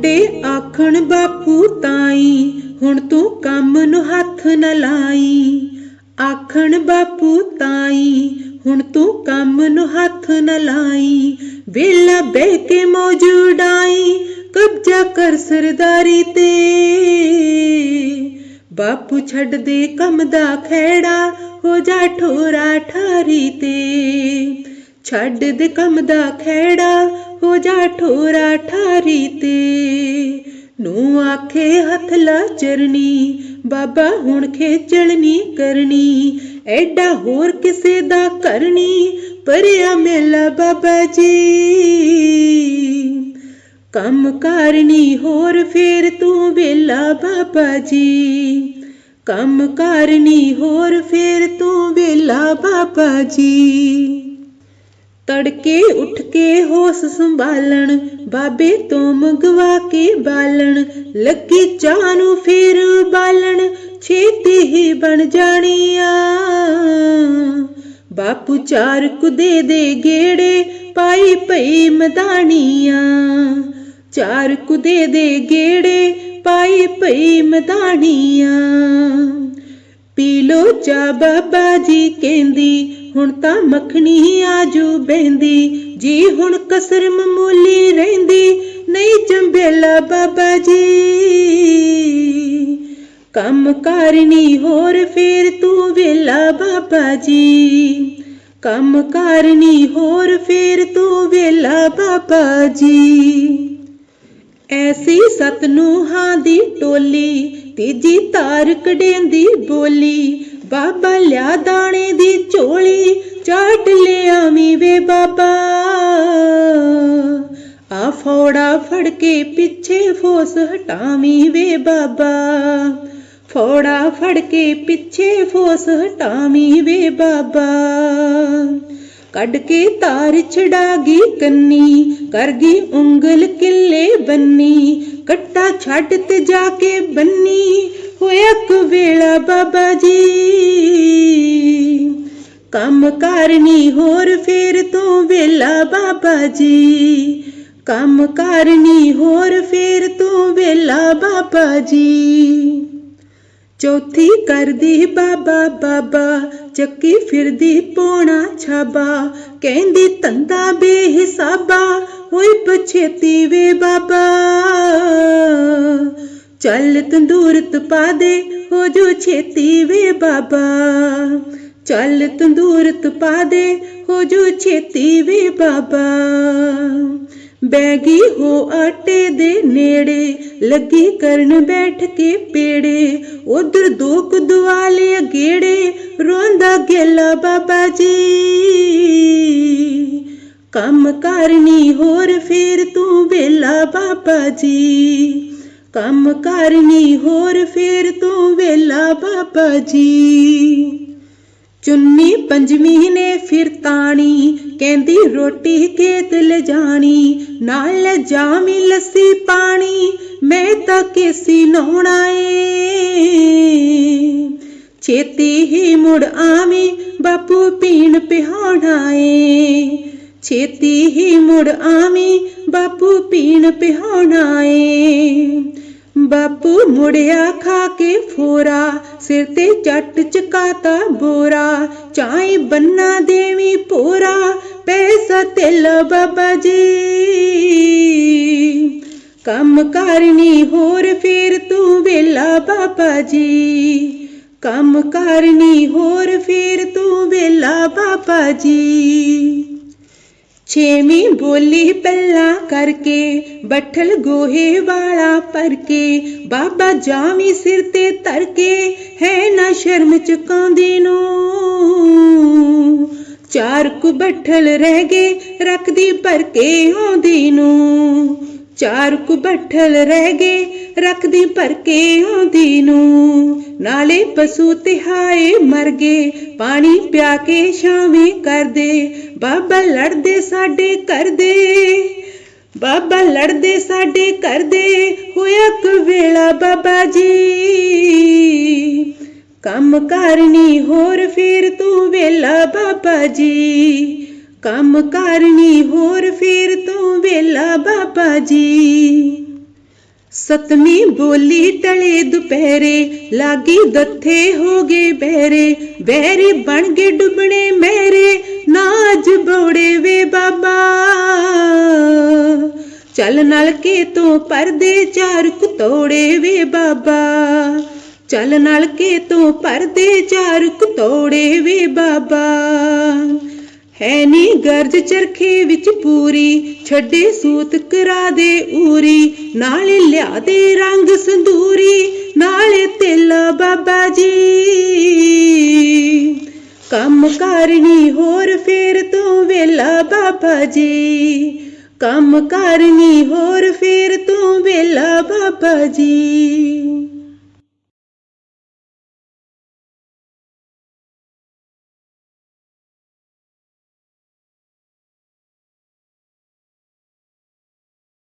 ਮੁੰਡੇ ਆਖਣ ਬਾਪੂ ਤਾਈ, ਹੁਣ ਤੂੰ ਕੰਮ ਨੂੰ ਹੱਥ ਨਾ ਲਾਈ। ਆਖਣ ਬਾਪੂ ਤਾਈ, ਹੁਣ ਤੂੰ ਕੰਮ ਨੂੰ ਹੱਥ ਨਾ ਲਾਈ। ਵੇਲਾ ਬਹਿ ਕੇ ਮੌਜ ਉਡਾਈ ਕਬਜ਼ਾ ਕਰ ਸਰਦਾਰੀ ਤੇ। ਬਾਪੂ ਛੱਡ ਦੇ ਕੰਮ ਦਾ ਖੇੜਾ ਹੋ ਜਾ ਠੋਰਾ ਠਾਰੀ ਤੇ। ਛੱਡ ਦੇ ਕੰਮ ਦਾ ਖੇੜਾ ਹੋ ਜਾ ਠੋਰਾ ਠਾਰੀ ਤੇ। ਨੂੰ ਆਖੇ ਹੱਥ ਲਾ ਚਰਨੀ, ਬਾਬਾ ਹੁਣ ਖੇਚਲ ਨੀ ਕਰਨੀ। ਐਡਾ ਹੋਰ ਕਿਸੇ ਦਾ ਕਰਨੀ, ਪਰਿਆ ਮੇਲਾ ਬਾਬਾ ਜੀ। ਕੰਮ ਕਰਨੀ ਹੋਰ ਫੇਰ ਤੂੰ ਵੇਲਾ ਬਾਬਾ ਜੀ। ਕੰਮ ਕਰਨੀ ਹੋਰ ਫੇਰ ਤੂੰ ਵੇਲਾ ਬਾਬਾ ਜੀ। ਤੜਕੇ ਉੱਠ ਕੇ ਹੋਸ ਸੰਭਾਲਣ, ਬਾਬੇ ਤੋਂ ਮੰਗਵਾ ਕੇ ਬਾਲਣ, ਲੱਗੀ ਚਾਹ ਨੂੰ ਫੇਰ ਬਾਲਣ, ਛੇਤੀ ਹੀ ਬਣ ਜਾਣੀਆਂ। ਬਾਪੂ ਚਾਰ ਕੁਦੇ ਦੇ ਗੇੜੇ ਪਾਈ ਪਈ ਮਦਾਨੀਆਂ। ਚਾਰ ਕੁਦੇ ਦੇ ਗੇੜੇ ਪਾਈ ਪਈ ਮਦਾਨੀਆਂ। ਪੀ ਲੋ ਚਾ ਬਾਬਾ ਜੀ ਕਹਿੰਦੀ ਹੁਣ ਤਾਂ ਮੱਖਣੀ ਆਜੂ ਬਹਿੰਦੀ, ਜੀ ਹੁਣ ਕਸਰ ਮਾਮੂਲੀ ਰਹਿੰਦੀ, ਨਹੀਂ ਚੰਬੇਲਾ ਬਾਬਾ ਜੀ। ਕੰਮ ਕਰਨੀ ਹੋਰ ਫੇਰ ਤੂੰ ਵੇਲਾ ਬਾਬਾ ਜੀ। ਕੰਮ ਕਰਨੀ ਹੋਰ ਫੇਰ ਤੂੰ ਵੇਲਾ ਬਾਬਾ ਜੀ। ਐਸੀ ਸਤਨੂਹਾਂ ਦੀ ਟੋਲੀ, ਤੀਜੀ ਤਾਰ ਕਢੇਂਦੀ ਬੋਲੀ ਬਾਬਾ ਲਿਆ ਦਾਣੇ ਦੀ ਝੋਲੀ, ਚਾਟ ਲਿਆਵੀਂ ਵੇ ਬਾਬਾ। ਆ ਫੋੜਾ ਫੜ ਕੇ ਪਿੱਛੇ ਫੋਸ ਹਟਾਵੀਂ ਵੇ ਬਾਬਾ। ਫੋੜਾ ਫੜ ਕੇ ਪਿੱਛੇ ਫੋਸ ਹਟਾਵੀਂ ਵੇ ਬਾਬਾ। ਕੱਢ ਕੇ ਤਾਰ ਛਡਾ ਕੰਨੀ ਕਰਗੀ ਉਂਗਲ ਕਿੱਲੇ ਬੰਨੀ ਕੱਟਾ ਛੱਡ ਤੇ ਜਾ ਕੇ ਬੰਨੀ ਹੋਇਆ ਕੁਵੇਲਾ ਬਾਬਾ ਜੀ। ਕੰਮ ਕਰਨੀ ਹੋਰ ਫੇਰ ਤੋਂ ਵੇਲਾ ਬਾਬਾ ਜੀ। ਕੰਮ ਕਰਨੀ ਹੋਰ ਫੇਰ ਤੋਂ ਵੇਲਾ ਬਾਬਾ ਜੀ। ਚੌਥੀ ਕਰਦੀ ਬਾਬਾ ਬਾਬਾ, ਚੱਕੀ ਫਿਰਦੀ ਪੋਣਾ ਛਾਬਾ, ਕਹਿੰਦੀ ਤੰਦਾ ਬੇਹਿਸਾਬਾ ਹੋਈ ਪਛੇਤੀ ਵੇ ਬਾਬਾ। ਚੱਲ ਤੰਦੂਰਤ ਪਾ ਦੇ, ਹੋ ਜੋ ਛੇਤੀ ਵੇ ਬਾਬਾ। ਚੱਲ ਤੰਦੂਰਤ ਪਾ ਦੇ, ਹੋ ਜੋ ਛੇਤੀ ਵੇ ਬਾਬਾ। ਬੈਗੀ ਹੋ ਆਟੇ ਦੇ ਨੇੜੇ, ਲੱਗੀ ਕਰਨ ਬੈਠ ਕੇ ਪੇੜੇ। ਉਧਰ ਦੋ ਕੁਦਵਾਲੇ ਗੇੜੇ, ਰੋਂਦਾ ਗੇਲਾ ਬਾਬਾ ਜੀ। ਕੰਮ ਕਰਨੀ ਹੋਰ ਫੇਰ ਤੂੰ ਵੇਲਾ ਬਾਬਾ ਜੀ। ਕੰਮ ਕਰਨੀ ਹੋਰ ਫੇਰ ਤੂੰ ਵੇਲਾ ਬਾਬਾ ਜੀ। ਚੁੰਨੀ ਪੰਜਵੀਂ ਨੇ ਫਿਰ ਤਾਣੀ, ਕਹਿੰਦੀ ਰੋਟੀ ਖੇਤ ਲਿਜਾਣੀ, ਨਾਲ ਲਿਜਾਵੀਂ ਲੱਸੀ ਪਾਣੀ, ਮੈਂ ਤਾਂ ਕੇਸੀ ਨਹਾਉਣਾ ਏ। ਛੇਤੀ ਹੀ ਮੁੜ ਆਵੀਂ, ਬਾਪੂ ਪੀਣ ਪਿਹਾਉਣਾ ਏ। ਛੇਤੀ ਹੀ ਮੁੜ ਆਵੀਂ, ਬਾਪੂ ਪੀਣ ਪਿਹਾਉਣਾ ਏ ਬਾਪੂ ਮੁੜਿਆ ਖਾ ਕੇ ਫੋਰਾ, ਸਿਰ ਤੇ ਚੱਟ ਚਕਾਤਾ ਬੋਰਾ। ਚਾਈ ਬੰਨਾ ਦੇਵੀ ਪੋਰਾ, ਪੈਸਾ ਤਿਲ ਬਾਬਾ ਜੀ। ਕੰਮ ਕਰਨੀ ਹੋਰ ਫੇਰ ਤੂੰ ਵੇਲਾ ਬਾਬਾ ਜੀ। ਕੰਮ ਕਰਨੀ ਹੋਰ ਫੇਰ ਤੂੰ ਵੇਲਾ ਬਾਬਾ ਜੀ। ਛੇਵੀਂ ਬੋਲੀ ਪੱਲਾ ਕਰਕੇ, ਬੱਠਲ ਗੋਹੇ ਵਾਲਾ ਪਰ ਕੇ ਬਾਬਾ ਜਾਵੀਂ ਸਿਰ ਤੇ ਧਰ ਕੇ ਹੈ ਨਾ ਸ਼ਰਮ ਚੁਕਾਉਂਦੇ ਨੂੰ। ਚਾਰ ਕੁ ਬੱਠਲ ਰਹਿ ਗਏ, ਰੱਖਦੀ ਭਰ ਕੇ ਆਉਂਦੀ ਨੂੰ। ਚਾਰ ਕੁ ਬੱਠਲ ਰਹਿ ਗਏ, ਰੱਖਦੀ ਭਰ ਕੇ ਆਉਂਦੀ ਨੂੰ। ਨਾਲੇ ਪਸ਼ੂ ਤਿਹਾਏ ਮਰ ਗਏ, ਪਾਣੀ ਪਿਆ ਕੇ ਛਾਵੇਂ ਕਰਦੇ ਬਾਬਾ ਲੜਦੇ ਸਾਡੇ ਕਰਦੇ ਬਾਬਾ ਲੜਦੇ ਸਾਡੇ ਕਰਦੇ ਦੇ, ਹੋਇਆ ਕੁਵੇਲਾ ਬਾਬਾ ਜੀ। ਕੰਮ ਕਰਨੀ ਹੋਰ ਫੇਰ ਤੂੰ ਵੇਲਾ ਬਾਬਾ ਜੀ। ਕੰਮ ਕਰਨੀ ਹੋਰ ਫੇਰ ਤੂੰ ਵੇਲਾ ਬਾਬਾ ਜੀ। ਸਤਮੀ ਬੋਲੀ ਟਲੇ ਦੁਪਹਿਰੇ, ਲਾਗੀ ਦੱਥੇ ਹੋ ਗਏ ਬਹਿਰੇ ਬਹਿਰੇ ਬਣ ਗਏ ਡੁੱਬਣੇ ਮੇਰੇ ਨਾਜ ਬੋੜੇ ਵੇ ਬਾਬਾ। ਚੱਲ ਨਲਕੇ ਤੋਂ ਪਰਦੇ ਚਾਰ ਕੁਤੋੜੇ ਵੇ ਬਾਬਾ। ਚੱਲ ਨਲਕੇ ਤੋਂ ਪਰਦੇ ਚਾਰ ਕੁਤੋੜੇ ਵੇ ਬਾਬਾ। ਹੈ ਨੀ ਗਰਜ ਚਰਖੇ ਵਿੱਚ ਪੂਰੀ, ਛੱਡੇ ਸੂਤ ਕਰਾ ਦੇ ਊਰੀ, ਨਾਲੇ ਲਿਆ ਦੇ ਰੰਗ ਸੰਦੂਰੀ ਨਾਲੇ ਤੇਲਾ ਬਾਬਾ ਜੀ। ਕੰਮ ਕਰਨੀ ਹੋਰ ਫੇਰ ਤੂੰ ਵੇਲਾ ਬਾਬਾ ਜੀ। ਕੰਮ ਕਰਨੀ ਹੋਰ ਫੇਰ ਤੂੰ ਵੇਲਾ ਬਾਬਾ ਜੀ।